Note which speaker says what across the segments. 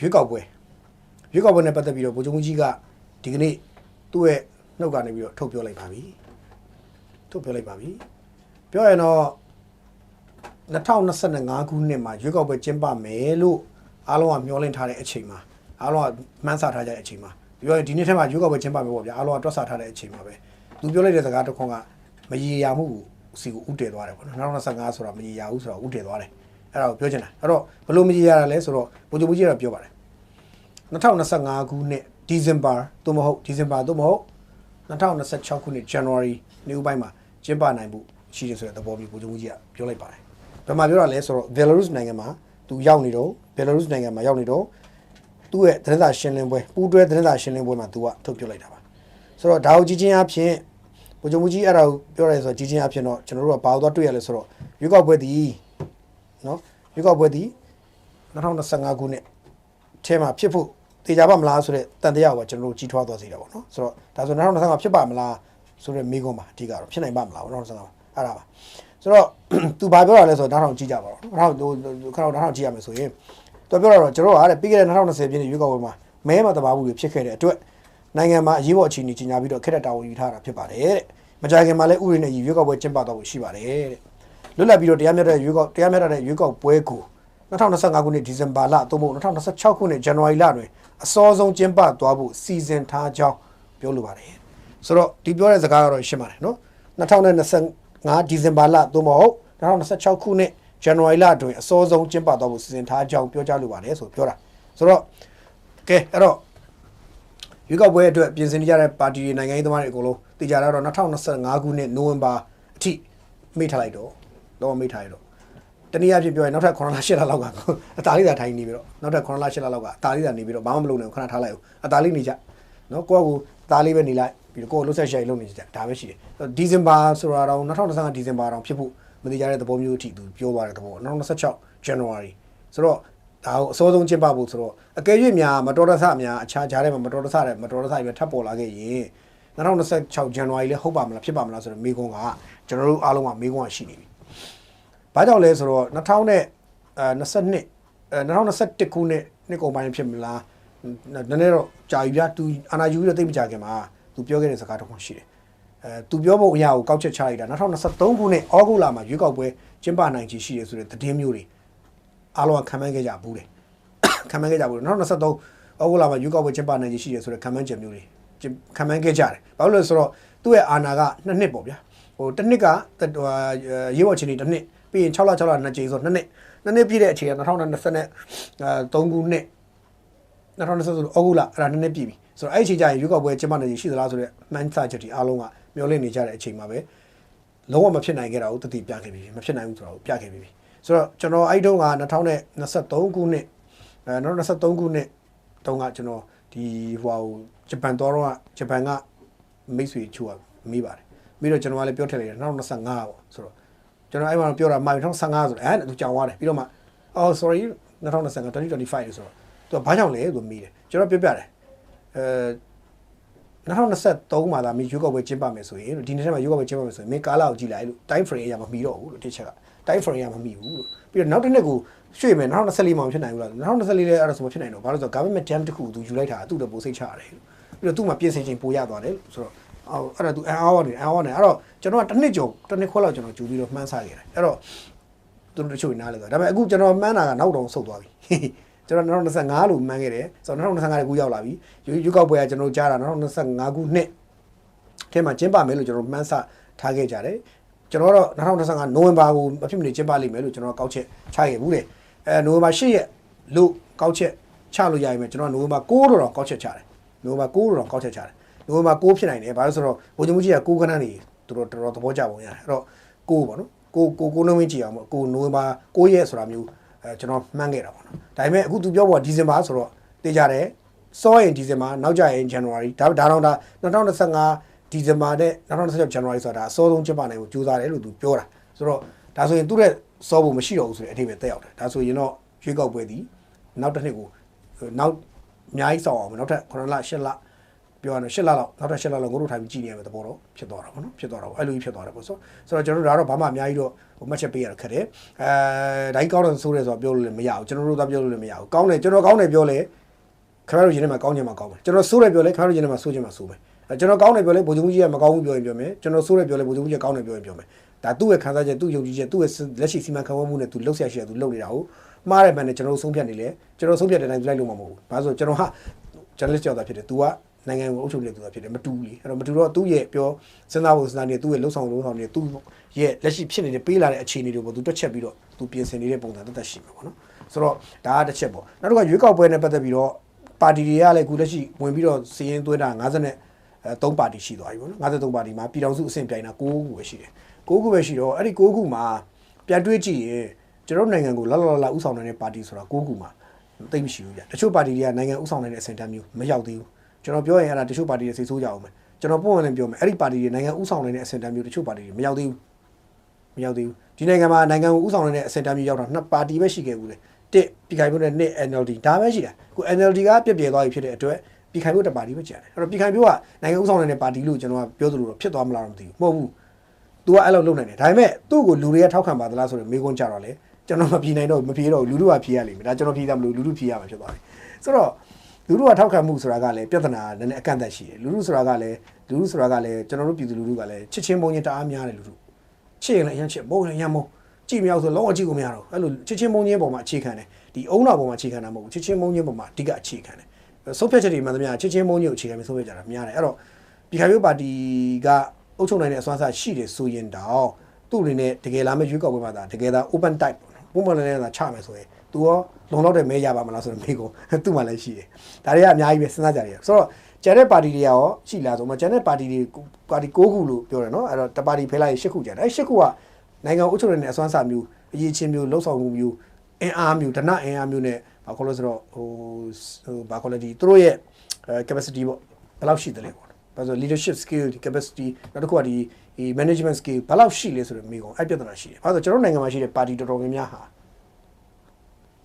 Speaker 1: ရွေးကောက်ပွဲရွေးကောက်ပွဲနဲ့ပတ်သက်ပြီးတော့ဗိုလ်ချုပ်မှုကြီးကဒီကနေ့သူ့ရဲ့နှုတ်ကနေပြီးတော့ထုတ်ပြောလိုက်ပါပြီထုတ်ပြောလိုက်ပါပြီပြောရရင်တော့2025ခုနှစ်မှာရွေးကောက်ပွဲကျင်းပမယ်လို့အားလုံးကမျှော်လင့်ထားတဲ့အချိန်မှာအားလုံးကမှန်းဆထားကြတဲ့အချိန်မှာပြောရင်ဒီနေ့ထက်မှရွေးကောက်ပွဲကျင်းပမယ်ပေါ့ဗျာအားလုံးကတွက်ဆထားတဲ့အချိန်မှာပဲသူပြောလိုက်တဲ့စကားတစ်ခွန်းကမရေရာမှုစီကိုဥတည်သွားတယ်ပေါ့နော်2025ဆိုတာမရေရာဘူးဆိုတော့ဥတည်သွားတယ် အဲ့ဒါကိုပြောချင်တာအဲ့တော့ဘယ်လိုမရေရာတာလဲဆိုတော့ဗိုလ်ချုပ်မှုကြီးကပြောပါတယ်2025ခုနှစ်ဒီဇင်ဘာသို့မဟုတ်ဒီဇင်ဘာသို့မဟုတ်2026ခုနှစ် January နေ့ဦးပိုင်းမှာကျင်းပနိုင်မှုရှိတယ်ဆိုတဲ့သဘောမျိုးဗိုလ်ချုပ်ကြီးကပြောလိုက်ပါတယ်။ဘယ်မှာပြောတာလဲဆိုတော့ Belarus နိုင်ငံမှာသူရောက်နေတော့ Belarus နိုင်ငံမှာရောက်နေတော့သူ့ရဲ့သတင်းစာရှင်းလင်းပွဲပူးတွဲသတင်းစာရှင်းလင်းပွဲမှာသူကထုတ်ပြောလိုက်တာပါ။ဆိုတော့ဒါကိုကြည့်ချင်းအဖြစ်ဗိုလ်ချုပ်ကြီးအဲ့ဒါကိုပြောရဲဆိုတော့ကြည့်ချင်းအဖြစ်တော့ကျွန်တော်တို့ကဘာလို့သွားတွေ့ရလဲဆိုတော့ရွေးကောက်ပွဲဒီ နော်ရွေးကောက်ပွဲဒီ2025ခုနှစ်ထဲမှာဖြစ်ဖို့တေချာပါမလားဆိုတဲ့တန်တရားကိုကျွန်တော်တို့ကြီးထွားသွားစေတာပေါ့နော်ဆိုတော့ဒါဆို2025ဖြစ်ပါမလားဆိုတဲ့မိကုံးမှာအဓိကတော့ဖြစ်နိုင်ပါမလား2025အဲ့ဒါပါဆိုတော့သူဘာပြောတာလဲဆိုတော့နောက်ထောင်ကြည့်ကြပါတော့နောက်ထောင်ခဏနောက်ထောင်ကြည့်ရမယ်ဆိုရင်သူပြောတာတော့ကျွန်တော်ကတဲ့ပြီးခဲ့တဲ့2020ပြည့်နှစ်ရွေးကောက်ပွဲမှာမဲမတဘာဘူးတွေဖြစ်ခဲ့တဲ့အတွက်နိုင်ငံမှာအရေးပေါ်အခြေအနေကြီးညာပြီးတော့ခက်တဲ့တာဝန်ယူထားတာဖြစ်ပါတယ်တဲ့မကြခင်မှာလည်းဥပဒေနဲ့ရွေးကောက်ပွဲကျင်းပတော့ဖို့ရှိပါတယ်တဲ့ လွတ်လပ်ပြီးတော့တရားမျှတတဲ့ရွေးကောက်တရားမျှတတဲ့ရွေးကောက်ပွဲကို2025ခုနှစ်ဒီဇင်ဘာလသို့မဟုတ်2026ခုနှစ်ဇန်နဝါရီလတွင်အစောဆုံးကျင်းပသွားဖို့စီစဉ်ထားကြောင်းပြောလိုပါတယ်ဆိုတော့ဒီပြောတဲ့စကားကတော့ရှင်းပါတယ်နော်2025ဒီဇင်ဘာလသို့မဟုတ်2026ခုနှစ်ဇန်နဝါရီလတွင်အစောဆုံးကျင်းပသွားဖို့စီစဉ်ထားကြောင်းပြောကြားလိုပါတယ်ဆိုပြောတာဆိုတော့ကဲအဲ့တော့ရွေးကောက်ပွဲအတွက်ပြင်ဆင်နေကြတဲ့ပါတီတွေနိုင်ငံရေးသမားတွေအကုန်လုံးတည်ကြတာတော့2025ခုနှစ်နိုဝင်ဘာအထိမိထားလိုက်တော့ တော့မိထားရတော့တနည်းအားဖြင့်ပြောရင်နောက်ထပ်9လ10လလောက်ကအသာလေးသာထိုင်နေပြီးတော့နောက်ထပ်9လ10လလောက်ကအသာလေးသာနေပြီးတော့ဘာမှမလုပ်နိုင်ဘူးခဏထားလိုက်အောင်အသာလေးနေကြနော်ကိုယ့်ကိုအသာလေးပဲနေလိုက်ပြီးတော့ကိုယ့်လှုပ်ဆက်ရှာလုပ်နေကြဒါပဲရှိတယ်ဒီဇင်ဘာဆိုတာတော့2025ဒီဇင်ဘာတော့ဖြစ်ဖို့မတိကြတဲ့သဘောမျိုးအထိသူပြောပါတဲ့သဘော2026 January ဆိုတော့ဒါကိုအစောဆုံးကျင်းပဖို့ဆိုတော့အကယ်၍များမတော်တဆများအခြားကြားထဲမှာမတော်တဆတဲ့မတော်တဆတွေထပ်ပေါ်လာခဲ့ရင်2026 January လဲဟုတ်ပါမလားဖြစ်ပါမလားဆိုတော့မေးခွန်းကကျွန်တော်တို့အားလုံးကမေးခွန်းကရှိနေပြီ ဘာကြောင့်လဲဆိုတော့2000နဲ့အဲ22အဲ2021ခုနှစ်နှစ်ကုန်ပိုင်းဖြစ်မလားနည်းနည်းတော့ကြာပြီဗျာသူအာနာယူပြီးတော့သိမကြခင်မှာသူပြောခဲ့တဲ့စကားတစ်ခုရှိတယ်အဲသူပြောဖို့အရာကိုကောက်ချက်ချလိုက်တာ2023ခုနှစ်ဩဂုတ်လမှာရွေးကောက်ပွဲကျင်းပနိုင်ချေရှိတယ်ဆိုတဲ့သတင်းမျိုးတွေအားလုံးကခံမှန်းခဲ့ကြဘူးတယ်ခံမှန်းခဲ့ကြဘူးတယ်2023ဩဂုတ်လမှာရွေးကောက်ပွဲကျင်းပနိုင်ချေရှိတယ်ဆိုတဲ့ခံမှန်းချက်မျိုးတွေခံမှန်းခဲ့ကြတယ်ဘာလို့လဲဆိုတော့သူ့ရဲ့အာနာကနှစ်နှစ်ပေါ့ဗျာဟိုတစ်နှစ်ကဟိုရေးပေါ်ချင်းနေတစ်နှစ် ပြီးရင်6လ6လနှစ်ကြိမ်ဆိုနှစ်နှစ်နှစ်နှစ်ပြည့်တဲ့အချိန်က2020နဲ့အဲ3ခုနှစ်2020ဆိုတော့ဩဂုတ်လအဲ့ဒါနှစ်နှစ်ပြည့်ပြီဆိုတော့အဲ့ဒီအချိန်ကျရင်ရွေးကောက်ပွဲကျင်းပနေရှိသလားဆိုတော့မှန်းဆချက်တွေအားလုံးကမျှော်လင့်နေကြတဲ့အချိန်မှာပဲလုံးဝမဖြစ်နိုင်ခဲ့တာကိုတတိပြခဲ့ပြီမဖြစ်နိုင်ဘူးဆိုတော့ပြခဲ့ပြီဆိုတော့ကျွန်တော်အဲ့တုန်းက2023ခုနှစ်အဲ2023ခုနှစ်တုန်းကကျွန်တော်ဒီဟိုဂျပန်တော်တော့ဂျပန်ကမိတ်ဆွေချူကမိပါတယ်ပြီးတော့ကျွန်တော်ကလည်းပြောထည့်လိုက်တယ်2025ပေါ့ဆိုတော့ ကျွန်တော်အဲ့မှာပြောတာမိုင်2015ဆိုတော့အဲ့ဒါသူကြောင်သွားတယ်ပြီးတော့မှအော် sorry 2025 2025ဆိုတော့သူကဘာကြောင့်လဲသူမိတယ်ကျွန်တော်ပြောပြတယ်အဲ2023မှာလာမီယူကောက်ပွဲကျင်းပမယ်ဆိုရင်ဒီနေ့ထဲမှာယူကောက်ပွဲကျင်းပမယ်ဆိုရင်မင်းကာလာကိုကြည့်လိုက်လို့ time frame အရာမမီတော့ဘူးလို့တစ်ချက်က time frame အရာမမီဘူးလို့ပြီးတော့နောက်တစ်နှစ်ကိုရွှေ့မယ်2024မှာမဖြစ်နိုင်ဘူးလား2024လဲအဲ့ဒါဆိုမဖြစ်နိုင်တော့ဘာလို့ဆိုတော့ government jam တစ်ခုသူယူလိုက်တာသူ့တော့ပိုစိတ်ချရတယ်လို့ပြီးတော့သူ့မှာပြင်ဆင်ချိန်ပိုရသွားတယ်လို့ဆိုတော့ အော်အဲ့ဒါသူအန်အောနေအန်အောနေအဲ့တော့ကျွန်တော်ကတစ်နှစ်ကျော်တစ်နှစ်ခွဲလောက်ကျွန်တော်ကြိုပြီးတော့မှန်းဆခဲ့တယ်အဲ့တော့သူတို့တချို့နားလဲသွားဒါပေမဲ့အခုကျွန်တော်မှန်းတာကနောက်တော့ဆုတ်သွားပြီကျွန်တော်2025လို့မှန်းခဲ့တယ်ဆိုတော့2025ကိုရောက်လာပြီရွေးကောက်ပွဲကကျွန်တော်ကြားတာ2025ခုနှစ်ထဲမှာကျင်းပမယ်လို့ကျွန်တော်မှန်းဆထားခဲ့ကြတယ်ကျွန်တော်တော့2025နိုဝင်ဘာကိုမဖြစ်မနေကျင်းပလိမ့်မယ်လို့ကျွန်တော်ကောက်ချက်ချခဲ့ဘူးတယ်အဲနိုဝင်ဘာ10ရက်လို့ကောက်ချက်ချလို့ရရင်ကျွန်တော်နိုဝင်ဘာ9တော့ကောက်ချက်ချတယ်နိုဝင်ဘာ9တော့ကောက်ချက်ချတယ် နိုဝင်ဘာ6ဖြစ်နိုင်တယ်ဘာလို့ဆိုတော့ဘိုးချုပ်ကြီးက6ခန်းနေသူတို့တော်တော်သဘောကျပုံရတယ်အဲ့တော့6ပေါ့နော်6 6 6နှုန်းဝင်းကြည့်အောင်ပေါ့6နိုဝင်ဘာ6ရက်ဆိုတာမျိုးအဲကျွန်တော်မှန်းခဲ့တာပေါ့နော်ဒါပေမဲ့အခုသူပြောပေါ်ဒီဇင်ဘာဆိုတော့တေးကြတယ်စောရင်ဒီဇင်ဘာနောက်ကြရင် January ဒါဒါတော့ဒါ2025ဒီဇင်ဘာနဲ့2026 January ဆိုတာအစောဆုံးကျင်းပနိုင်ကိုကြိုးစားတယ်လို့သူပြောတာဆိုတော့ဒါဆိုရင်သူ့ရဲ့စောဖို့မရှိတော့ဘူးဆိုတဲ့အထိပဲတက်ရောက်တယ်ဒါဆိုရင်တော့ရွေးကောက်ပွဲဒီနောက်တစ်နှစ်ကိုနောက်အများကြီးစောင့်အောင်နောက်ထပ်9လ10လ ပြောရရင်၈လလောက်နောက်ထပ်၈လလောက်ငို့တို့ထိုင်ပြီးကြည့်နေရမယ့်သဘောတော့ဖြစ်သွားတာပေါ့နော်ဖြစ်သွားတာပေါ့အဲ့လိုကြီးဖြစ်သွားတယ်ပေါ့ဆိုဆိုတော့ကျွန်တော်တို့ဒါတော့ဘာမှအများကြီးတော့ဟိုမှတ်ချက်ပေးရတာခက်တယ်အဲဒိုင်းကောင်းတယ်ဆိုရဲဆိုတော့ပြောလို့လည်းမရဘူးကျွန်တော်တို့သာပြောလို့လည်းမရဘူးကောင်းတယ်ကျွန်တော်ကောင်းတယ်ပြောလဲခင်ဗျားတို့ရင်ထဲမှာကောင်းချင်မှာကောင်းမယ်ကျွန်တော်ဆိုးတယ်ပြောလဲခင်ဗျားတို့ရင်ထဲမှာဆိုးချင်မှာဆိုးမယ်အဲကျွန်တော်ကောင်းတယ်ပြောလဲဘုံကျုံကြီးကမကောင်းဘူးပြောရင်ပြောမယ်ကျွန်တော်ဆိုးတယ်ပြောလဲဘုံကျုံကြီးကကောင်းတယ်ပြောရင်ပြောမယ်ဒါသူ့ရဲ့ခံစားချက်သူ့ယုံကြည်ချက်သူ့ရဲ့လက်ရှိစီမံခန့်ခွဲမှုနဲ့သူလှုပ်ရှားရှိရသူလှုပ်နေတာဟုတ်မှားတယ်မှန်တယ်ကျွန်တော်တို့ဆုံးဖြတ်နေလေကျွန်တော်ဆုံးဖြတ်တဲ့တိုင်းလိုက်လို့မှာမဟုတ်ဘူးဘာလို့ဆိုကျွန်တော်ဟာ journalist ကြောက်တာဖြစ်တယ် तू က နိုင်ငံကိုအုပ်ချုပ်နေတဲ့သူကဖြစ်တယ်မတူဘူးလေအဲ့တော့မတူတော့သူ့ရဲ့ပြောစဉ်းစားဖို့စဉ်းစားနေသူ့ရဲ့လှုပ်ဆောင်လှုပ်ဆောင်နေသူ့ရဲ့လက်ရှိဖြစ်နေတဲ့ပေးလာတဲ့အခြေအနေတွေကို तू တွက်ချက်ပြီးတော့ तू ပြင်ဆင်နေတဲ့ပုံစံတက်တက်ရှိမှာပေါ့နော်ဆိုတော့ဒါကတစ်ချက်ပေါ့နောက်တစ်ခါရွေးကောက်ပွဲနဲ့ပတ်သက်ပြီးတော့ပါတီတွေကလည်းအခုလက်ရှိဝင်ပြီးတော့စီရင်သွင်းတာ50နဲ့3ပါတီရှိသွားပြီပေါ့နော်53ပါတီမှာပြည်တော်စုအဆင့်ပြိုင်တာ9ခုပဲရှိတယ်9ခုပဲရှိတော့အဲ့ဒီ9ခုမှာပြန်တွေးကြည့်ရင်ကျွန်တော်နိုင်ငံကိုလာလာလာဥဆောင်နေတဲ့ပါတီဆိုတာ9ခုမှာသိမရှိဘူးကြတချို့ပါတီတွေကနိုင်ငံဥဆောင်နေတဲ့အဆင့်တန်းမျိုးမရောက်သေးဘူး ကျွန်တော်ပြောရင်အဲ့ဒါတချို့ပါတီတွေစိတ်ဆိုးကြအောင်မယ်ကျွန်တော်ပုံမှန်လည်းပြောမယ်အဲ့ဒီပါတီတွေနိုင်ငံဥဆောင်နေတဲ့အဆင့်တန်းမျိုးတချို့ပါတီတွေမရောက်သေးဘူးမရောက်သေးဘူးဒီနိုင်ငံမှာနိုင်ငံကိုဥဆောင်နေတဲ့အဆင့်တန်းမျိုးရောက်တာနှစ်ပါတီပဲရှိခဲ့ဘူးလေတစ်ပြည်ခိုင်မှုနဲ့နှစ် NLD ဒါပဲရှိတာခု NLD ကပြည့်ပြည့်သွားပြီဖြစ်တဲ့အတွက်ပြည်ခိုင်မှုတစ်ပါတီပဲကျန်တယ်အဲ့တော့ပြည်ခိုင်မှုကနိုင်ငံဥဆောင်နေတဲ့ပါတီလို့ကျွန်တော်ကပြောသလိုတော့ဖြစ်သွားမလားတော့မသိဘူးမဟုတ်ဘူး तू ကအဲ့လိုလုပ်နိုင်တယ်ဒါပေမဲ့သူ့ကိုလူတွေကထောက်ခံပါသလားဆိုတော့မေးခွန်းကြတော့လေကျွန်တော်မပြေနိုင်တော့မပြေတော့လူတို့ကပြေရလိမ့်မယ်ဒါကျွန်တော်ပြေတာမလို့လူတို့ပြေရမှာဖြစ်သွားပြီဆိုတော့ လူတို့ကထောက်ခံမှုဆိုတာကလည်းပြဿနာနည်းနည်းအကန့်အသတ်ရှိတယ်လူတို့ဆိုတာကလည်းလူတို့ဆိုတာကလည်းကျွန်တော်တို့ပြည်သူလူထုကလည်းချစ်ချင်းပုံချင်းတအားများတယ်လူတို့ချစ်ရင်လည်းအရင်ချစ်ပုံရင်ရမ်းမုံကြည့်မရဆိုလုံးဝကြည့်ကိုမရတော့အဲ့လိုချစ်ချင်းပုံချင်းပုံမှာအခြေခံတယ်ဒီအုံတော်ပုံမှာအခြေခံတာမဟုတ်ဘူးချစ်ချင်းပုံချင်းပုံမှာအဓိကအခြေခံတယ်ဆုံးဖြတ်ချက်တွေမှန်သမျှချစ်ချင်းပုံချင်းကိုအခြေခံပြီးဆုံးဖြတ်ကြတာများတယ်အဲ့တော့ပြည်ခိုင်ပြည်ပါတီကအုပ်ချုပ်နိုင်တဲ့အစွမ်းစားရှိတယ်ဆိုရင်တော့သူ့အနေနဲ့တကယ်လာမယ့်ရွေးကောက်ပွဲမှာဒါတကယ်ဒါ open type ပေါ့နော်ပုံမှန်လည်းသာချမယ်ဆိုရင် तू ရောလုံလောက်တဲ့မဲရပါမလားဆိုတော့မေးကုန်သူ့မှာလည်းရှိတယ်ဒါတွေကအများကြီးပဲစဉ်းစားကြရတယ်ဆိုတော့ကျန်တဲ့ပါတီတွေရောရှိလားဆိုမှကျန်တဲ့ပါတီတွေပါတီ6ခုလို့ပြောတယ်နော်အဲ့တော့တပါတီဖဲလိုက်8ခုကျန်တယ်အဲ့8ခုကနိုင်ငံအုပ်ချုပ်နေတဲ့အစွမ်းစာမျိုးအရေးချင်းမျိုးလှုပ်ဆောင်မှုမျိုးအင်အားမျိုးဒနအင်အားမျိုးနဲ့ဘာခေါ်လို့ဆိုတော့ဟိုဟိုဘာခေါ်လဲဒီသူတို့ရဲ့ capacity ပေါ့ဘယ်လောက်ရှိတယ်လဲပေါ့ ဘာလို့ leadership skill capacity နောက်တစ်ခုကဒီ management skill ဘယ်လောက်ရှိလဲဆိုတော့မိကုန်အဲ့ပြဿနာရှိတယ်ဘာလို့ကျွန်တော်နိုင်ငံမှာရှိတဲ့ပါတီတော်တော်များများဟာ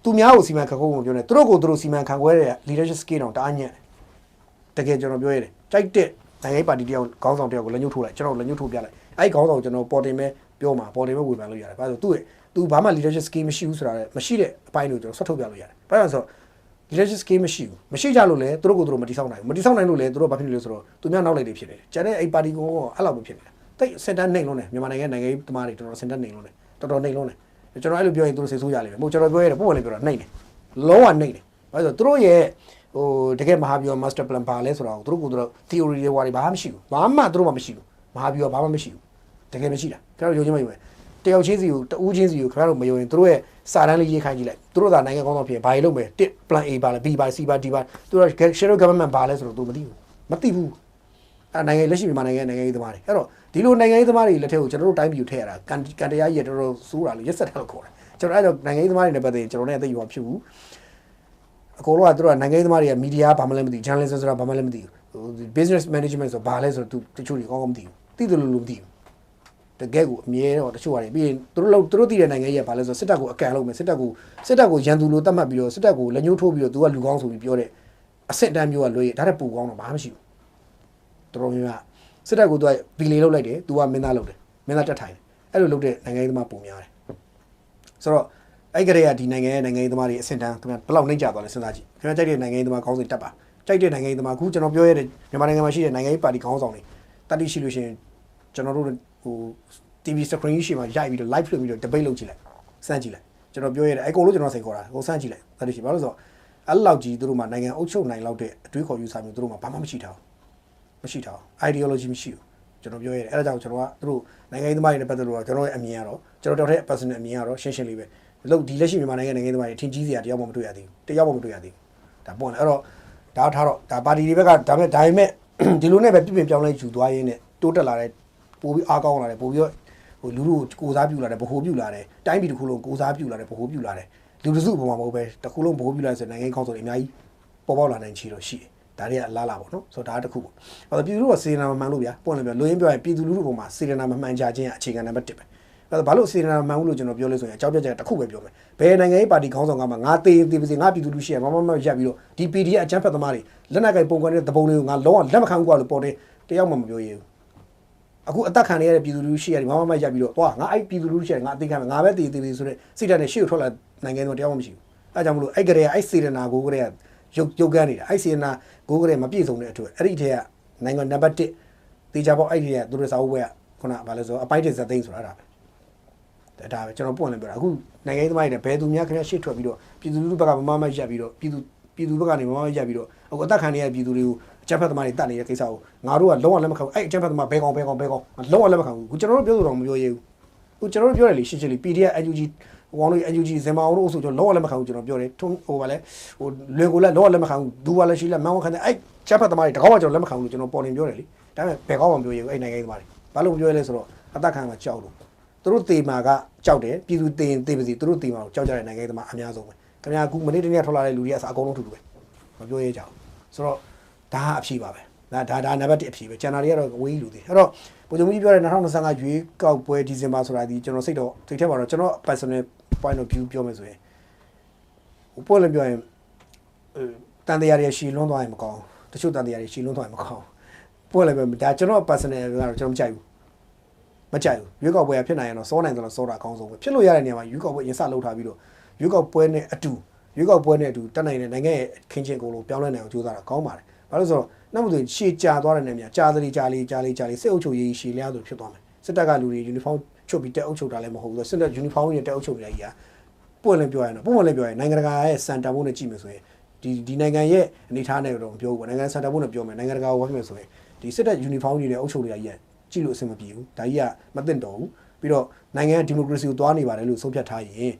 Speaker 1: သူများကိုစီမံခန့်ခွဲဖို့မပြောနဲ့သူတို့ကိုသူတို့စီမံခန့်ခွဲတဲ့ leadership skill တော့တအားညံ့တယ်တကယ်ကျွန်တော်ပြောရတယ်ကြိုက်တဲ့နိုင်ငံရေးပါတီတယောက်ခေါင်းဆောင်တယောက်ကိုလက်ညှိုးထိုးလိုက်ကျွန်တော်လက်ညှိုးထိုးပြလိုက်အဲ့ခေါင်းဆောင်ကိုကျွန်တော်ပေါ်တင်မဲ့ပြောမှာပေါ်တင်မဲ့ဝေဖန်လို့ရတယ်ဘာလို့သူ့ရဲ့သူဘာမှ leadership skill မရှိဘူးဆိုတာလည်းမရှိတဲ့အပိုင်းကိုကျွန်တော်ဆွတ်ထုတ်ပြလို့ရတယ်ဘာလို့လဲဆိုတော့ leadership skill မရှိဘူးမရှိကြလို့လေသူတို့ကိုသူတို့မတိဆောက်နိုင်ဘူးမတိဆောက်နိုင်လို့လေသူတို့ဘာဖြစ်နေလဲဆိုတော့သူများနောက်လိုက်တွေဖြစ်နေတယ်ကျန်တဲ့အဲ့ပါတီကောအဲ့လောက်ပဲဖြစ်နေတာတိတ်စင်တန်းနှိမ်လုံးတယ်မြန်မာနိုင်ငံနိုင်ငံရေးသမားတွေတော်တော်စင်တန်းနှိမ်လုံးတယ်တော်တော်နှိမ်လုံးတယ်ကျွန်တော်အဲ့လိုပြောရင်သူတို့စိတ်ဆိုးကြလိမ့်မယ်မဟုတ်ကျွန်တော်ပြောရတယ်ပုံမှန်လေးပြောတာနှိမ်တယ်လုံးဝနှိမ်တယ်ဘာလို့ဆိုတော့သူတို့ရဲ့ဟိုတကယ်မဟာဗျူဟာ master plan ပါလဲဆိုတော့သူတို့ကိုသူတို့ theory တွေဟွာတွေဘာမှမရှိဘူးဘာမှသူတို့မှမရှိဘူးမဟာဗျူဟာဘာမှမရှိဘူးတကယ်မရှိတာကျွန်တော်ယုံကြည်မယုံပဲ တယောက်ချင်းစီကိုတဦးချင်းစီကိုခင်ဗျားတို့မယုံရင်သူတို့ရဲ့စာတန်းလေးရေးခိုင်းကြည့်လိုက်သူတို့သာနိုင်ငံကောင်းဆောင်ဖြစ်ရင်ဘာတွေလုပ်မယ်တစ် plan A ပါလဲ B ပါလဲ C ပါ D ပါသူတို့ shadow government ပါလဲဆိုတော့သူမသိဘူးမသိဘူးအဲ့နိုင်ငံလက်ရှိမြန်မာနိုင်ငံနိုင်ငံရေးသမားတွေအဲ့တော့ဒီလိုနိုင်ငံရေးသမားတွေလက်ထက်ကိုကျွန်တော်တို့တိုင်းပြည်ထည့်ရတာကန်ကန်တရားကြီးတော်တော်စိုးတာလို့ရက်ဆက်ထားလို့ခေါ်တယ်ကျွန်တော်အဲ့တော့နိုင်ငံရေးသမားတွေနဲ့ပတ်သက်ရင်ကျွန်တော်လည်းအသိရောဖြစ်ဘူးအကုန်လုံးကသူတို့ကနိုင်ငံရေးသမားတွေကမီဒီယာဘာမှလည်းမသိဘူး journalism ဆိုတာဘာမှလည်းမသိဘူးဟို business management ဆိုဘာလဲဆိုတော့သူတချို့တွေကောင်းကောင်းမသိဘူးသိတယ်လို့လို့မသိဘူး တကယ်ကိုအမြဲတော့တချို့ဟာတွေပြီးရင်သူတို့လို့သူတို့သိတဲ့နိုင်ငံကြီးကဘာလဲဆိုတော့စစ်တပ်ကိုအကန်လုပ်မယ်စစ်တပ်ကိုစစ်တပ်ကိုရန်သူလို့သတ်မှတ်ပြီးတော့စစ်တပ်ကိုလက်ညှိုးထိုးပြီးတော့သူကလူကောင်းဆိုပြီးပြောတဲ့အဆင့်တန်းမျိုးကလွှဲဒါတဲ့ပူကောင်းတော့ဘာမှမရှိဘူးတော်တော်များများစစ်တပ်ကိုသူကဗီလေလုပ်လိုက်တယ်သူကမင်းသားလုပ်တယ်မင်းသားတက်ထိုင်တယ်အဲ့လိုလုပ်တဲ့နိုင်ငံရေးသမားပုံများတယ်ဆိုတော့အဲ့ကလေးကဒီနိုင်ငံရဲ့နိုင်ငံရေးသမားတွေအဆင့်တန်းခင်ဗျဘယ်လောက်နှိမ့်ကြသွားလဲစဉ်းစားကြည့်ခင်ဗျကြိုက်တဲ့နိုင်ငံရေးသမားကောင်းစဉ်တက်ပါကြိုက်တဲ့နိုင်ငံရေးသမားအခုကျွန်တော်ပြောရတဲ့မြန်မာနိုင်ငံမှာရှိတဲ့နိုင်ငံရေးပါတီကောင်းဆောင်တွေတတိရှိလို့ရှိရင်ကျွန်တော်တို့ ဟို TV screen ရှိမှရိုက်ပြီးတော့ live လုပ်ပြီးတော့ debate လုပ်ကြည့်လိုက်စမ်းကြည့်လိုက်ကျွန်တော်ပြောရတယ်အကုန်လုံးကျွန်တော်စိတ်ခေါ်တာဟိုစမ်းကြည့်လိုက်တတိရှိဘာလို့ဆိုတော့အဲ့လောက်ကြီးသူတို့မှနိုင်ငံအုပ်ချုပ်နိုင်လောက်တဲ့အတွေးခေါ်ယူဆမျိုးသူတို့မှဘာမှမရှိထားဘူးမရှိထားဘူး ideology မရှိဘူးကျွန်တော်ပြောရတယ်အဲ့ဒါကြောင့်ကျွန်တော်ကသူတို့နိုင်ငံရေးသမားတွေနဲ့ပတ်သက်လို့ကျွန်တော်ရဲ့အမြင်ကတော့ကျွန်တော်တော်တဲ့ personal အမြင်ကတော့ရှင်းရှင်းလေးပဲလို့ဒီလက်ရှိမြန်မာနိုင်ငံနိုင်ငံရေးသမားတွေထင်ကြီးစရာတရားမှမတွေ့ရသေးဘူးတရားမှမတွေ့ရသေးဘူးဒါပေါ့လေအဲ့တော့ဒါထားတော့ဒါပါတီတွေဘက်ကဒါပေမဲ့ဒါပေမဲ့ဒီလိုနဲ့ပဲပြပြင်ပြောင်းလဲယူသွားရင်းနဲ့တိုးတက်လာတဲ့ ပို့ပြီးအားကောင်းလာတယ်ပို့ပြီးတော့ဟိုလူလူကိုစားပြုလာတယ်ဗဟိုပြုလာတယ်တိုင်းပြည်တစ်ခုလုံးကိုစားပြုလာတယ်ဗဟိုပြုလာတယ်လူတစုပုံမှာမဟုတ်ပဲတစ်ခုလုံးဗဟိုပြုလာတဲ့ဆိုနိုင်ငံကောင်းဆိုတွေအများကြီးပေါ်ပေါက်လာနိုင်ချီတော့ရှိတယ်ဒါတွေကအလားလာပေါ့နော်ဆိုတော့ဒါတစ်ခုပေါ့အဲ့တော့ပြည်သူလူထုကစေတနာမမှန်လို့ဗျာပွင့်လည်းပြောလူရင်းပြောရင်ပြည်သူလူထုပုံမှာစေတနာမမှန်ကြခြင်းအခြေခံနံပါတ်1ပဲဒါဆိုဘာလို့စေတနာမှန်ဘူးလို့ကျွန်တော်ပြောလဲဆိုရင်အကြောင်းပြချက်တစ်ခုပဲပြောမယ်ဘယ်နိုင်ငံရေးပါတီခေါင်းဆောင်ကမှငါတေးတေးပါစေငါပြည်သူလူရှိရမမမရပ်ပြီးတော့ဒီ PDF အကြမ်းဖက်သမားတွေလက်နက်ကင်ပုံကွန်းတဲ့သဘုံတွေကိုငါလုံးဝလက်မခံဘူးကွာလို့ပေါ်တယ်တယောက်မှမပြောရဘူး အခုအသက်ခံရတဲ့ပြည်သူလူရှိရတယ်မမမရပ်ပြီးတော့သွားငါအဲ့ပြည်သူလူရှိရတယ်ငါအသိခံမယ်ငါပဲတေးတေးပါစေဆိုတဲ့စိတ်ဓာတ်နဲ့ရှေ့ကိုထွက်လာနိုင်ငံတော်တယောက်မှမရှိဘူးအဲကြောင့်မလို့အဲ့ကလေးကအဲ့စေတနာကိုကလေးကရုပ်ရုပ်ကန်းနေတာအဲ့စေတနာကိုကလေးမပြည့်စုံတဲ့အတွက်အဲ့ဒီထဲကနိုင်ငံနံပါတ်1တေချာပေါ့အဲ့ဒီထဲကသူတို့စာအုပ်ဘက်ကခုနကဘာလဲဆိုအပိုက်တစ်ဇက်သိန်းဆိုတာဒါပဲဒါပဲကျွန်တော်ပွင့်လင်းပြောတာအခုနိုင်ငံရေးသမားတွေလည်းဘယ်သူများခင်ဗျာရှေ့ထွက်ပြီးတော့ပြည်သူလူထုဘက်ကမမမရက်ပြီးတော့ပြည်သူပြည်သူဘက်ကနေမမမရက်ပြီးတော့အခုအသက်ခံနေရတဲ့ပြည်သူတွေကို အကြမ်းဖက်သမားတွေတတ်နေတဲ့ကိစ္စကိုငါတို့ကလုံးဝလက်မခံဘူးအဲ့အကြမ်းဖက်သမားဘဲကောင်ဘဲကောင်ဘဲကောင်လုံးဝလက်မခံဘူးအခုကျွန်တော်တို့ပြောဆိုတော့မပြောရဘူးအခုကျွန်တော်တို့ပြောတယ်လေရှင်းရှင်းလေး PDF UNG ဟိုကောင်တို့ UNG ဇင်မာအောင်တို့အဆိုကျွန်တော်လုံးဝလက်မခံဘူးကျွန်တော်ပြောတယ်ထုံးဟိုဗာလဲဟိုလွင်ကိုလည်းလုံးဝလက်မခံဘူးဒူဝါလည်းရှိလက်မန်းဝခံတဲ့အဲ့အကြမ်းဖက်သမားတွေတကောက်မှကျွန်တော်လက်မခံဘူးလို့ကျွန်တော်ပေါ်နေပြောတယ်လေဒါပေမဲ့ဘဲကောင်မှမပြောရဘူးအဲ့နိုင်ငံရေးသမားတွေဘာလို့မပြောရလဲဆိုတော့အသက်ခံမှာကြောက်လို့သူတို့တေမာကကြောက်တယ်ပြည်သူတေရင်တေပါစီသူတို့တေမာကိုကြောက်ကြတဲ့နိုင်ငံရေးသမားအများဆုံးပဲခင်ဗျာအခုမနေ့တနေ့ထွက်လာတဲ့လူတွေကအစအကုန်လုံးထူတူပဲမပြောရဲကြအောင်ဆိုတော့ ဒါကအဖြေပါပဲဒါဒါဒါနံပါတ်1အဖြေပဲကျန်တာတွေကတော့ဝေးလူတွေအဲ့တော့ပုံစံကြီးပြောတဲ့2025ရွေးကောက်ပွဲဒီဇင်ဘာဆိုတာဒီကျွန်တော်စိတ်တော့စိတ်ထဲမှာတော့ကျွန်တော် personal point of view ပြောမယ်ဆိုရင်ဟိုပေါ်လည်းပြောရင်တန်တရားတွေရှီလွန်းသွားရင်မကောင်းတချို့တန်တရားတွေရှီလွန်းသွားရင်မကောင်းပေါ်လည်းပဲဒါကျွန်တော် personal ကတော့ကျွန်တော်မကြိုက်ဘူးမကြိုက်ဘူးရွေးကောက်ပွဲကဖြစ်နိုင်ရင်တော့စောနိုင်တယ်လို့စောတာအကောင်းဆုံးပဲဖြစ်လို့ရတဲ့နေရာမှာရွေးကောက်ပွဲအရင်စလုပ်ထားပြီးတော့ရွေးကောက်ပွဲနဲ့အတူရွေးကောက်ပွဲနဲ့အတူတက်နိုင်တဲ့နိုင်ငံရဲ့ခင်းချင်းကိုလို့ပြောင်းလဲနိုင်အောင်ကြိုးစားတာကောင်းပါတယ် ဘာလို့လဲဆိုတော့နောက်မှဆိုရှေ့ကြာသွားတဲ့နေရာကြာသလေးကြာလေးကြာလေးကြာလေးစစ်အုပ်ချုပ်ရေးရှေ့လျားဆိုဖြစ်သွားမယ်စစ်တပ်ကလူတွေယူနီဖောင်းချုပ်ပြီးတက်အုပ်ချုပ်တာလည်းမဟုတ်ဘူးစစ်တပ်ယူနီဖောင်းနဲ့တက်အုပ်ချုပ်နေတာကြီးကပွင့်လည်းပြောရရင်တော့ပွင့်လည်းပြောရင်နိုင်ငံတကာရဲ့စံတန်ဖို့နဲ့ကြည့်မယ်ဆိုရင်ဒီဒီနိုင်ငံရဲ့အနေအထားနဲ့တော့မပြောဘူးပေါ့နိုင်ငံစံတန်ဖို့နဲ့ပြောမယ်နိုင်ငံတကာကိုဝတ်မယ်ဆိုရင်ဒီစစ်တပ်ယူနီဖောင်းကြီးနဲ့အုပ်ချုပ်နေတာကြီးကကြည့်လို့အဆင်မပြေဘူးဒါကြီးကမသိတော့ဘူးပြီးတော့နိုင်ငံဒီမိုကရေစီကိုသွားနေပါတယ်လို့ဆုံးဖြတ်ထားရင်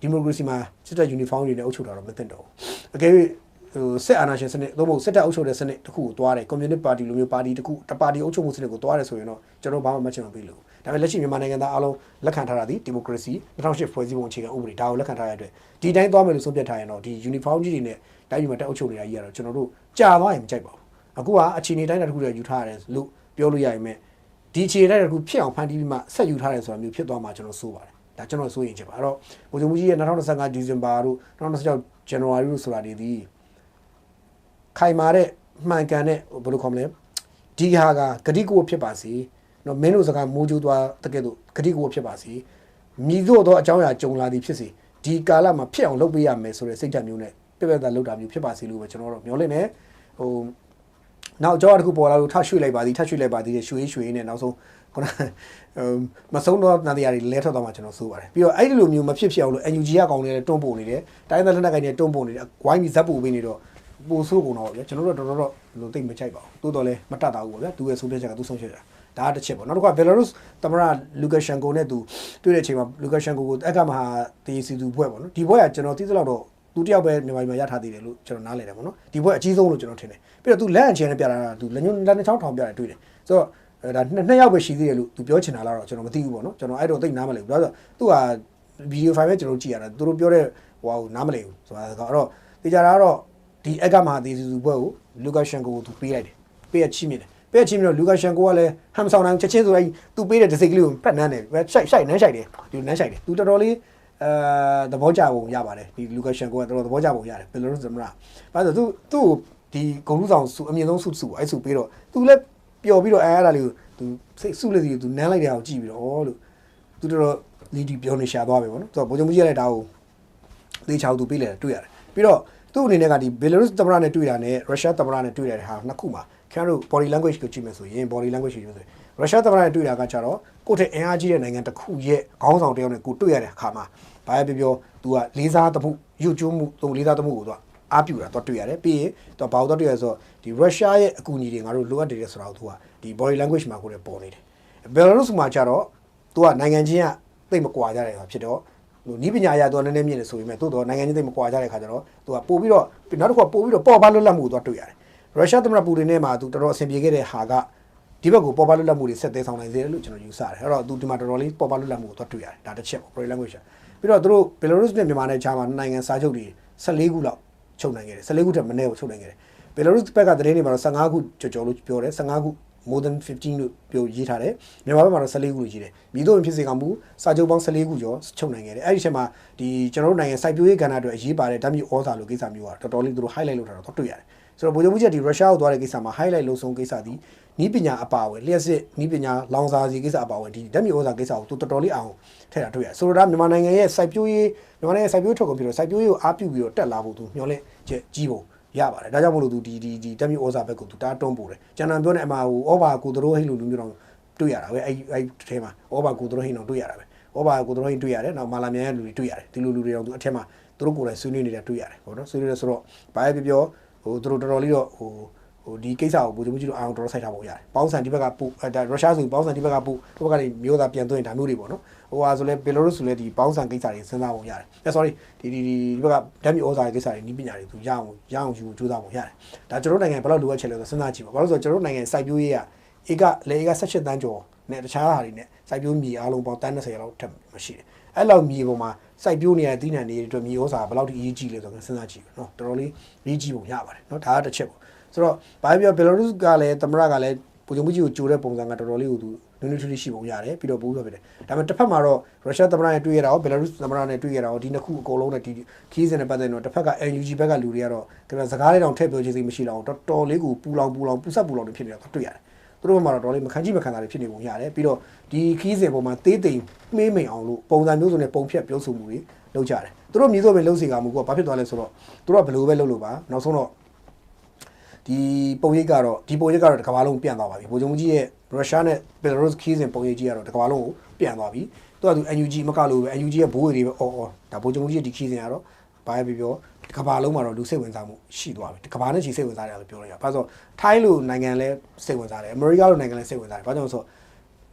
Speaker 1: ဒီမိုကရေစီမှာစစ်တပ်ယူနီဖောင်းတွေနဲ့အုပ်ချုပ်တာတော့မသင့်တော့ဘူးအကယ်၍ ဟိုစစ်အာဏာရှင်စနစ်သို့မဟုတ်စစ်တပ်အုပ်ချုပ်တဲ့စနစ်တစ်ခုကိုသွားတယ်ကွန်မြူနစ်ပါတီလိုမျိုးပါတီတစ်ခုတပါတီအုပ်ချုပ်မှုစနစ်ကိုသွားတယ်ဆိုရင်တော့ကျွန်တော်ဘာမှမချင်မပေးလို့ဒါပေမဲ့လက်ရှိမြန်မာနိုင်ငံသားအားလုံးလက်ခံထားတာဒီဒီမိုကရေစီ2008ဖွဲ့စည်းပုံအခြေခံဥပဒေဒါကိုလက်ခံထားရတဲ့အတွက်ဒီတိုင်းသွားမယ်လို့ဆုံးဖြတ်ထားရင်တော့ဒီယူနီဖောင်းကြီးတွေနဲ့တိုင်းပြည်မှာတက်အုပ်ချုပ်နေတာကြီးကတော့ကျွန်တော်တို့ကြာသွားရင်မကြိုက်ပါဘူးအခုကအခြေအနေတိုင်းတစ်ခုတည်းယူထားရတယ်လို့ပြောလို့ရရင်မဲ့ဒီအခြေအနေတစ်ခုဖြစ်အောင်ဖန်တီးပြီးမှဆက်ယူထားတယ်ဆိုတာမျိုးဖြစ်သွားမှာကျွန်တော်စိုးပါတယ်ဒါကျွန်တော်စိုးရင်ချက်ပါအဲ့တော့ဗိုလ်ချုပ်မှုကြီးရဲ့2025ဒီဇင်ဘာတို့2026ဇန်နဝါရီတို့ဆိုတာတွေဒီ ခိုင်မာတဲ့မှန်ကန်တဲ့ဘယ်လိုခေါ်မလဲဒီဟာကဂတိကိုဖြစ်ပါစေနော်မင်းတို့စကားမိုးကျိုးသွားတကယ်လို့ဂတိကိုဖြစ်ပါစေမြည်တို့တော့အကြောင်းအရာကြုံလာသည်ဖြစ်စေဒီကာလမှာဖြစ်အောင်လုပ်ပေးရမယ်ဆိုတဲ့စိတ်ဓာတ်မျိုးနဲ့ပြည့်ပြည့်သားလုပ်တာမျိုးဖြစ်ပါစေလို့ပဲကျွန်တော်တို့မျှော်လင့်နေဟိုနောက်ကြောတစ်ခုပေါ်လာလို့ထရွှေ့လိုက်ပါသည်ထရွှေ့လိုက်ပါသည်ရွှေရွှေနဲ့နောက်ဆုံးခုနမဆုံးတော့နာတရားတွေလဲထွက်သွားမှကျွန်တော်စိုးပါတယ်ပြီးတော့အဲ့ဒီလိုမျိုးမဖြစ်ဖြစ်အောင်လို့ NUG ကကောင်းနေတဲ့တွန်းပို့နေတယ်တိုင်းသားလက်နက်ကိုင်တွေတွန်းပို့နေတယ်ဝိုင်းပြီးဇက်ပို့ပေးနေတော့ ပိုဆိုးကုန်တော့ဗျာကျွန်တော်တို့တော်တော်တော့လို့သိမချိုက်ပါဘူးတိုးတော်လဲမတတ်တာဘူးပေါ့ဗျာသူရဲ့ဆုံးဖြတ်ချက်ကသူဆုံးဖြတ်တာဒါတစ်ချက်ပေါ့နောက်တစ်ခါ Belarus သမ္မတလူကာရှန်ကိုနဲ့သူတွေ့တဲ့အချိန်မှာလူကာရှန်ကိုကိုအက်ကမဟာတေးစီသူဘွဲ့ပေါ့နော်ဒီဘွဲ့ကကျွန်တော်သိသလောက်တော့သူတယောက်ပဲမြန်မာပြည်မှာရထားသေးတယ်လို့ကျွန်တော်နားလည်တယ်ပေါ့နော်ဒီဘွဲ့အကြီးဆုံးလို့ကျွန်တော်ထင်တယ်ပြီးတော့သူလက်အချင်နဲ့ပြတာသူလက်ညှိုးလက်နှချောင်းထောင်ပြတယ်တွေ့တယ်ဆိုတော့ဒါနှစ်ယောက်ပဲရှိသေးတယ်လို့သူပြောချင်တာလားတော့ကျွန်တော်မသိဘူးပေါ့နော်ကျွန်တော်အဲ့တော့သိနားမလဲဘူးဒါဆိုသူကဗီဒီယိုဖိုင်ပဲကျွန်တော်ကြည့်ရတာသူတို့ပြောတဲ့ဟိုဟာကိုနားမလဲဘူးဆိုတာကတော့အဲ့တော့တေချာတာကတော့ ဒီအက်ကမဟာတေးစီသူဘွဲ့ကိုလူကာရှန်ကိုကိုသူပေးလိုက်တယ်ပေးရချိမြင့်တယ်ပေးရချိမြင့်တော့လူကာရှန်ကိုကလည်းဟမ်ဆောင်နိုင်ချက်ချင်းဆိုလိုက်သူပေးတဲ့ဒစိကလေးကိုဖက်နန်းတယ်ပဲရှိုက်ရှိုက်နန်းရှိုက်တယ်ဒီနန်းရှိုက်တယ်သူတော်တော်လေးအဲသဘောကျပုံရပါတယ်ဒီလူကာရှန်ကိုကတော်တော်သဘောကျပုံရတယ်ဘယ်လိုလဲသမရဘာလို့သူသူ့ဒီဂုံလူဆောင်စုအမြင့်ဆုံးစုစုအဲ့စုပေးတော့သူလည်းပျော်ပြီးတော့အဲအဲ့ဒါလေးကိုသူစိတ်စုလက်စီကိုသူနန်းလိုက်တဲ့အောင်ကြည့်ပြီးတော့လို့သူတော်တော်လီဒီပြောနေရှာသွားပြီပေါ့နော်သူကဘုံချုံကြီးရတဲ့ဒါကိုသေချာသူပေးလေတွေ့ရတယ်ပြီးတော့ သူ့အနေနဲ့ကဒီဘီလာရုစ်သမ္မတနဲ့တွေ့တာနဲ့ရုရှားသမ္မတနဲ့တွေ့တဲ့ဟာနှစ်ခုမှာခင်ဗျားတို့ body language ကိုကြည့်မယ်ဆိုရင် body language ကိုကြည့်မယ်ဆိုရင်ရုရှားသမ္မတနဲ့တွေ့တာကကြတော့ကိုယ့်ထက်အင်အားကြီးတဲ့နိုင်ငံတစ်ခုရဲ့ခေါင်းဆောင်တစ်ယောက်နဲ့ကိုတွေ့ရတဲ့အခါမှာဘာပဲပြောပြော तू ကလေးစားသမှုယုတ်ကျွမှုသူလေးစားသမှုကိုသူကအားပြူတာတော့တွေ့ရတယ်ပြီးရင်တော့ဘာလို့တော့တွေ့ရဆိုတော့ဒီရုရှားရဲ့အကူအညီတွေငါတို့လိုအပ်တယ်ဆိုတော့သူကဒီ body language မှာကိုယ်လည်းပေါ်နေတယ်ဘယ်လိုလို့ဆိုမှကြတော့သူကနိုင်ငံချင်းကတိတ်မကွာကြတဲ့ဟာဖြစ်တော့ ဟိုနီးပညာအရတော့နည်းနည်းမြင့်နေဆိုပေမဲ့တိုးတော့နိုင်ငံချင်းသိမကွာကြတဲ့ခါကျတော့သူကပို့ပြီးတော့နောက်တစ်ခုကပို့ပြီးတော့ပေါ်ပါလွတ်လပ်မှုကိုသူတွေ့ရတယ်ရုရှားသမ္မတပူတင်နဲ့မှာသူတော်တော်အဆင်ပြေခဲ့တဲ့ဟာကဒီဘက်ကိုပေါ်ပါလွတ်လပ်မှုတွေဆက်သေးဆောင်နိုင်စေတယ်လို့ကျွန်တော်ယူဆတယ်အဲ့တော့သူဒီမှာတော်တော်လေးပေါ်ပါလွတ်လပ်မှုကိုသူတွေ့ရတယ်ဒါတစ်ချက်ပေါ့ body language ပြီးတော့သူတို့ Belarus နဲ့မြန်မာနဲ့ဂျာမန်နိုင်ငံစာချုပ်တွေ14ခုလောက်ချုပ်နိုင်ခဲ့တယ်14ခုထက်မနည်းကိုချုပ်နိုင်ခဲ့တယ် Belarus ဘက်ကသတင်းတွေမှာတော့15ခုကျော်ကျော်လို့ပြောတယ်15ခု more than 15လို့ပြောရေးထားတယ်မြန်မာဘက်မှာတော့14ခုလို့ရေးတယ်မြည်တို့ဖြစ်စေကမူစာချုပ်ပေါင်း14ခုကျော်ချုပ်နိုင်ခဲ့တယ်အဲ့ဒီအချက်မှာဒီကျွန်တော်တို့နိုင်ငံစိုက်ပျိုးရေးကဏ္ဍအတွက်အရေးပါတဲ့ဓာတ်မြေဩဇာလိုကိစ္စမျိုးကတော်တော်လေးသူတို့ highlight လုပ်ထားတော့တွေ့ရတယ်ဆိုတော့ဗိုလ်ချုပ်မှုချက်ဒီရုရှားကိုသွားတဲ့ကိစ္စမှာ highlight လုပ်ဆုံးကိစ္စဒီနီးပညာအပါအဝင်လျှက်စစ်နီးပညာလောင်စာစီကိစ္စအပါအဝင်ဒီဓာတ်မြေဩဇာကိစ္စကိုသူတော်တော်လေးအောင်ထည့်တာတွေ့ရတယ်ဆိုတော့ဒါမြန်မာနိုင်ငံရဲ့စိုက်ပျိုးရေးမြန်မာနိုင်ငံရဲ့စိုက်ပျိုးရေးထုတ်ကုန်ပြီးတော့စိုက်ပျိုးရေးကိုအားပြုပြီးတော့တက်လာဖို့သူမျှော်လင့်ချက်ကြီးပုံ ရပါတယ်ဒါကြောင့်မို့လို့သူဒီဒီဒီတက်မြေဩဇာဘက်ကိုသူတားတွန်းပို့တယ်ကျွန်တော်ပြောနေအမှာဟိုဩဘာကိုသူတို့ဟိတ်လူလူမျိုးတော့တွေ့ရတာပဲအဲ့အဲ့ထဲမှာဩဘာကိုသူတို့ဟိတ်တော့တွေ့ရတာပဲဩဘာကိုသူတို့ဟိတ်တွေ့ရတယ်နောက်မာလာမြန်ရဲ့လူတွေတွေ့ရတယ်ဒီလူလူတွေတော့သူအထက်မှာသူတို့ကိုယ်တိုင်ဆွေးနွေးနေတာတွေ့ရတယ်ပေါ့နော်ဆွေးနွေးရဆိုတော့ဘာပဲပြောပြောဟိုသူတို့တော်တော်လေးတော့ဟို ဟိုဒီကိစ္စကိုဘူဂျမှုကြီးတို့အားအောင်တော်တော်ဆိုင်ထားပုံရတယ်။ပေါင်းဆန်ဒီဘက်ကပို့အဲဒါရုရှားဆိုပေါင်းဆန်ဒီဘက်ကပို့ဒီဘက်ကနေမျိုးသားပြန်သွင်းဒါမျိုးတွေပေါ့နော်။ဟိုဟာဆိုလဲဘယ်လိုလို့ဆိုလဲဒီပေါင်းဆန်ကိစ္စတွေစဉ်းစားပုံရတယ်။အဲ sorry ဒီဒီဒီဒီဘက်ကဓာတ်မြေဩဇာကိစ္စတွေနီးပညာတွေသူရအောင်ရအောင်ယူကြိုးစားပုံရတယ်။ဒါကျွန်တော်နိုင်ငံဘယ်လောက်လိုအပ်ချက်လဲဆိုစဉ်းစားကြည့်ပါ။ဘာလို့ဆိုတော့ကျွန်တော်နိုင်ငံစိုက်ပျိုးရေးကဧကလေဧက18တန်းကျော်နဲ့တခြားဟာတွေနဲ့စိုက်ပျိုးမြေအားလုံးပေါင်းတန်း30လောက်ထပ်မရှိတယ်။အဲ့လောက်မြေပေါ်မှာစိုက်ပျိုးနေရတဲ့သီးနှံတွေအတွက်မြေဩဇာဘယ်လောက်ထိအရေးကြီးလဲဆိုတော့စဉ်းစားကြည့်ပါနော်။တော်တော်လေးအရေးကြီးပုံရပါတယ်နော်။ဒါကတစ်ချက်ပေါ့။ ဆိုတော့ဘာပြောဘယ်လာရုစ်ကလည်းသမရကလည်းပုံစံမှုကြီးကိုကြိုတဲ့ပုံစံကတော်တော်လေးကိုသူနည်းနည်းထူးထူးရှိပုံရတယ်ပြီးတော့ပို့ပြီးဖြစ်တယ်ဒါပေမဲ့တစ်ဖက်မှာတော့ရုရှားသမရနဲ့တွေ့ရတာရောဘယ်လာရုစ်သမရနဲ့တွေ့ရတာရောဒီနှစ်ခုအကုန်လုံးနဲ့ဒီခီးစဉ်နဲ့ပတ်သက်တော့တစ်ဖက်က NUG ဘက်ကလူတွေကတော့ကစကားလေးတောင်ထည့်ပြောချင်စိတ်မရှိတော့တော်တော်လေးကိုပူလောင်ပူလောင်ပူဆက်ပူလောင်တွေဖြစ်နေတာတွေ့ရတယ်သူတို့ဘက်မှာတော့တော်လေးမခံကြည့်မခံတာတွေဖြစ်နေပုံရတယ်ပြီးတော့ဒီခီးစဉ်ပုံမှာသေးသိမ်မှေးမိန်အောင်လို့ပုံစံမျိုးစုံနဲ့ပုံဖြတ်ပြောဆိုမှုတွေလုပ်ကြတယ်သူတို့မြည်ဆိုပဲလှုပ်စီကမှုကဘာဖြစ်သွားလဲဆိုတော့သူတို့ကဘယ်လိုပဲလှုပ်လို့ပါနောက်ဆုံးတော့ ဒီပုံရိပ်ကတော့ဒီပုံရိပ်ကတော့တစ်ကမ္ဘာလုံးပြန့်သွားပါပြီဗိုလ်ချုပ်ကြီးရဲ့ရုရှားနဲ့ဘယ်လာရုစ်ခီးစဉ်ပုံရိပ်ကြီးကတော့တစ်ကမ္ဘာလုံးကိုပြန့်သွားပြီသူကသူ NUG မကလို့ပဲ NUG ရဲ့ဘိုးတွေပဲအော်အော်ဒါဗိုလ်ချုပ်ကြီးရဲ့ဒီခီးစဉ်ကတော့ဘာပဲပြောကမ္ဘာလုံးမှာတော့လူစိတ်ဝင်စားမှုရှိသွားပြီကမ္ဘာနဲ့ချီစိတ်ဝင်စားတယ်လို့ပြောလို့ရပါဆိုတော့ထိုင်းလိုနိုင်ငံလည်းစိတ်ဝင်စားတယ်အမေရိကလိုနိုင်ငံလည်းစိတ်ဝင်စားတယ်ဘာကြောင့်လဲဆိုတော့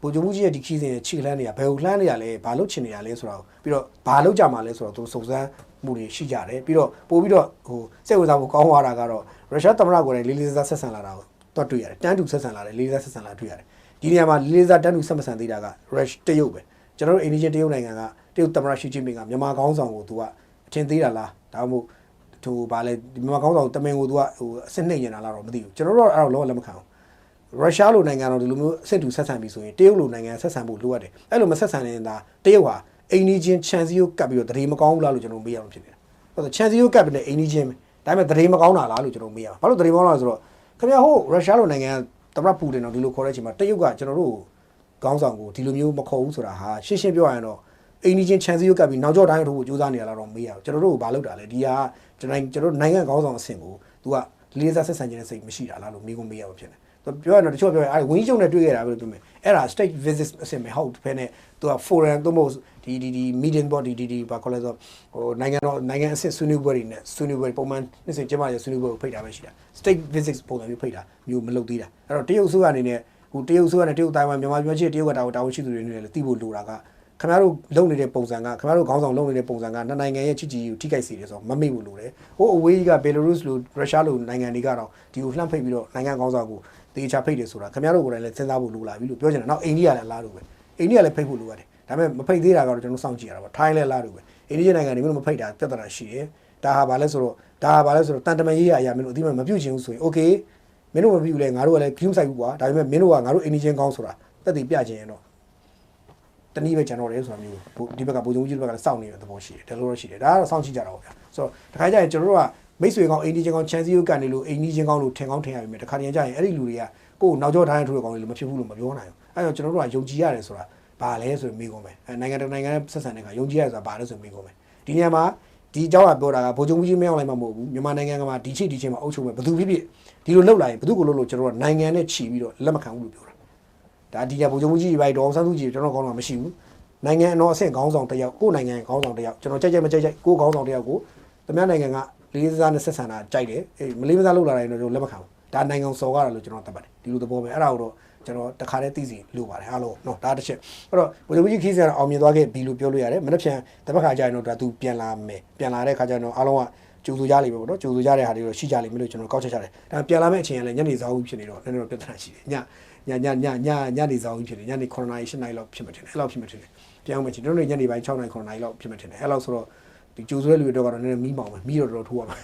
Speaker 1: ဗိုလ်ချုပ်ကြီးရဲ့ဒီခီးစဉ်ရဲ့ခြေလှမ်းတွေကဘယ်ကိုလှမ်းနေရလဲဘာလို့ချင်နေရလဲဆိုတော့ပြီးတော့ဘာလို့ကြမှာလဲဆိုတော့သူစုံစမ်းမှုတွေရှိကြတယ်ပြီးတော့ပို့ပြီးတော့ဟိုစိတ်ဝင်စားမှုကောင်းသွားတာကတော့ရုရှားသမ္မတကိုယ်တိုင်လေးလေးစားဆက်ဆံလာတာကိုတော့တွေ့ရတယ်တန်းတူဆက်ဆံလာတယ်လေးလေးစားဆက်ဆံလာတွေ့ရတယ်ဒီနေရာမှာလေးလေးစားတန်းတူဆက်မဆံသေးတာကရုရှတရုတ်ပဲကျွန်တော်တို့အိန္ဒိယတရုတ်နိုင်ငံကတရုတ်သမ္မတရှီကျင်းပင်ကမြန်မာခေါင်းဆောင်ကိုသူကအထင်သေးတာလားဒါမှမဟုတ်သူဗာလဲမြန်မာခေါင်းဆောင်တမင်ကိုသူကဟိုအစစ်နှိမ့်နေတာလားတော့မသိဘူးကျွန်တော်တို့ကတော့အဲ့တော့လောလက်မခံဘူး ရုရှားလိုနိုင်ငံတော့ဒီလိုမျိုးအဆင့်တူဆက်ဆံပြီးဆိုရင်တရုတ်လိုနိုင်ငံဆက်ဆံဖို့လိုအပ်တယ်အဲ့လိုမဆက်ဆံနေတာတရုတ်ဟာအိန္ဒိချင်းချန်စီကိုကပ်ပြီးတော့တရေမကောင်းဘူးလားလို့ကျွန်တော်မေးရမှာဖြစ်နေတယ်ဟုတ်တယ်ချန်စီကိုကပ်ပြီးတဲ့အိန္ဒိချင်းပဲဒါပေမဲ့တရေမကောင်းတာလားလို့ကျွန်တော်မေးရမှာဘာလို့တရေမကောင်းတာလဲဆိုတော့ခင်ဗျာဟိုရုရှားလိုနိုင်ငံတမရပူတင်တော့ဒီလိုခေါ်တဲ့အချိန်မှာတရုတ်ကကျွန်တော်တို့ခေါင်းဆောင်ကိုဒီလိုမျိုးမခေါ်ဘူးဆိုတာဟာရှင်းရှင်းပြောရရင်တော့အိန္ဒိချင်းချန်စီကိုကပ်ပြီးနောက်ကျောတိုင်းထိုးကိုစူးစမ်းနေရလားတော့မေးရအောင်ကျွန်တော်တို့ကဘာလုပ်တာလဲဒီဟာကျွန်တော်ကျွန်တော်နိုင်ငံခေါင်းဆောင်အဆင့်ကို तू ကလေးစားဆက်ဆံခြင်းနဲ့စိတ်မရှိတာလားလို့မေးခွန်းမေးရမှာဖြစ်တ ယ်ပြောရတော့တချို့ပြောရင်အဲဝင်းကျုံနဲ့တွေ့ရတာပဲလို့ပြောမယ်အဲ့ဒါ state visit အဆင့်ပဲဟုတ်ဖဲနဲ့သူက foreign သို့မဟုတ်ဒီဒီဒီ median body ဒီဒီဘာခေါ်လဲဆိုဟိုနိုင်ငံတော်နိုင်ငံအဆင့်ဆွေးနွေးပွဲတွေနဲ့ဆွေးနွေးပွဲပုံမှန်နေ့စဉ်ကျမရဲ့ဆွေးနွေးပွဲကိုဖိတ်တာပဲရှိတာ state visit ပုံစံမျိုးဖိတ်တာမျိုးမလုပ်သေးတာအဲ့တော့တရုတ်ဆိုးအနေနဲ့ဟိုတရုတ်ဆိုးနဲ့တရုတ်တိုင်းမှာမြန်မာပြည်ချင်းတရုတ်ကတာဝန်တာဝန်ရှိသူတွေနေလည်းသိဖို့လိုတာကခင်ဗျားတို့လုပ်နေတဲ့ပုံစံကခင်ဗျားတို့ခေါင်းဆောင်လုပ်နေတဲ့ပုံစံကနှစ်နိုင်ငံရဲ့ချစ်ကြည်ကိုထိခိုက်စေတယ်ဆိုတော့မမေ့ဘူးလို့လေဟိုအဝေးကြီးကဘယ်လာရုစ်လိုရုရှားလိုနိုင်ငံတွေကတော့ဒီကိုလှမ်းဖိတ်ပြီးတော့နိုင်ငံခေါင်းဆောင်ကို တေချာဖိတ်တယ်ဆိုတာခင်ဗျားတို့ကိုယ်တိုင်လည်းစဉ်းစားဖို့လိုလာပြီလို့ပြောချင်တယ်နောက်အိန္ဒိယလည်းလားလို့ပဲအိန္ဒိယလည်းဖိတ်ဖို့လိုရတယ်ဒါပေမဲ့မဖိတ်သေးတာကတော့ကျွန်တော်စောင့်ကြည့်ရတာပေါ့ထိုင်းလည်းလားလို့ပဲအိန္ဒိယနိုင်ငံတွေမျိုးမဖိတ်တာပြဿနာရှိတယ်ဒါဟာဘာလဲဆိုတော့ဒါဟာဘာလဲဆိုတော့တန်တမန်ရေးရအရာမင်းတို့အတိမမပြုတ်ချင်ဘူးဆိုရင် okay မင်းတို့မပြုတ်လဲငါတို့ကလည်း view ဆိုင်ဘူးကွာဒါပေမဲ့မင်းတို့ကငါတို့အိန္ဒိယကောင်းဆိုတာတက်တည်ပြချင်ရင်တော့တနည်းပဲကျွန်တော်လည်းဆိုတာမျိုးဒီဘက်ကပုံစံကြီးဒီဘက်ကလည်းစောင့်နေတဲ့သဘောရှိတယ်ဒါလိုတော့ရှိတယ်ဒါကတော့စောင့်ကြည့်ကြတာပေါ့ဗျာဆိုတော့တခါကျရင်ကျွန်တော်တို့က မိတ်ဆွေကောင်းအိန္ဒိယကောင်းချန်စီယိုကန်နေလို့အိန္ဒိယကောင်းလို့ထင်ကောင်းထင်ရပြီမြဲတခါတည်းကျရင်အဲ့ဒီလူတွေကကိုယ်နောက်ကျောထားတဲ့ထိုးတဲ့ကောင်းတွေလို့မဖြစ်ဘူးလို့မပြောနိုင်ဘူးအဲ့တော့ကျွန်တော်တို့ကယုံကြည်ရတယ်ဆိုတာဘာလဲဆိုရင်မိကုန်ပဲအဲနိုင်ငံတကာနိုင်ငံနဲ့ဆက်ဆံတဲ့ကယုံကြည်ရဆိုတာဘာလဲဆိုရင်မိကုန်ပဲဒီနေရာမှာဒီအကြောင်းကပြောတာကဗိုလ်ချုပ်ကြီးမင်းအောင်လိုက်မှမဟုတ်ဘူးမြန်မာနိုင်ငံကမှဒီချိတ်ဒီချိန်မှာအုပ်ချုပ်မဲ့ဘယ်သူဖြစ်ဖြစ်ဒီလိုလှုပ်လာရင်ဘယ်သူကိုလှုပ်လို့ကျွန်တော်တို့ကနိုင်ငံနဲ့ချီပြီးတော့လက်မခံဘူးလို့ပြောတာဒါဒီကဗိုလ်ချုပ်ကြီးပဲဒေါအောင်ဆန်းစုကြည်ကျွန်တော်ကောင်းတာမရှိဘူးနိုင်ငံအတော်အဆင့်ခေါင်းဆောင်တစ်ယောက်ကိုယ်နိုင်ငံခေါင်းဆောင်တစ်ယောက်ကျွန်တော်ကြိုက်ကြိုက်မကြိုက်ကြိုက်ကိုယ်ခေါင်းဆောင်တစ်ယောက်ကိုသမ ्या နိုင်ငံက လေးစားနဲ့ဆက်ဆံတာကြိုက်တယ်အေးမလေးမစားလောက်လာတယ်တော့ကျွန်တော်လက်မခံဘူးဒါနိုင်ငံစော်ကားတယ်လို့ကျွန်တော်သတ်ပါတယ်ဒီလိုသဘောပဲအဲ့ဒါကိုတော့ကျွန်တော်တခါတည်းသိစီလိုပါတယ်အားလုံးနော်ဒါတစ်ချက်အဲ့တော့ဝေဒဝီကြီးခီးစရာအောင်မြင်သွားခဲ့ပြီလို့ပြောလို့ရတယ်မနေ့ပြန်တပတ်ခါကျရင်တော့ဒါသူပြန်လာမယ်ပြန်လာတဲ့ခါကျရင်တော့အားလုံးကကြိုးစိုးကြလိမ့်မယ်ပေါ့နော်ကြိုးစိုးကြတဲ့ဟာတွေတော့ရှိကြလိမ့်မယ်လို့ကျွန်တော်ကောက်ချက်ချတယ်ဒါပြန်လာမယ့်အချိန်ကလည်းညနေစောင်းဖြစ်နေတော့လည်းတော့ပြဿနာရှိတယ်ညညညညညညနေစောင်းဖြစ်နေညနေ9:00 8:00လောက်ဖြစ်မှတင်တယ်အဲ့လောက်ဖြစ်မှတင်တယ်ပြောင်းမယ်ချင်းတို့ညနေပိုင်း6:00 9:00လောက်ဖြစ်မှတင်တယ်အဲ့လောက်ဆိုတော့ ဒီကြိုဆိုတဲ့လူတွေတော့ကတော့နည်းနည်းမီးမောင်ပဲမီးတော့တော်တော်ထိုးရမှာ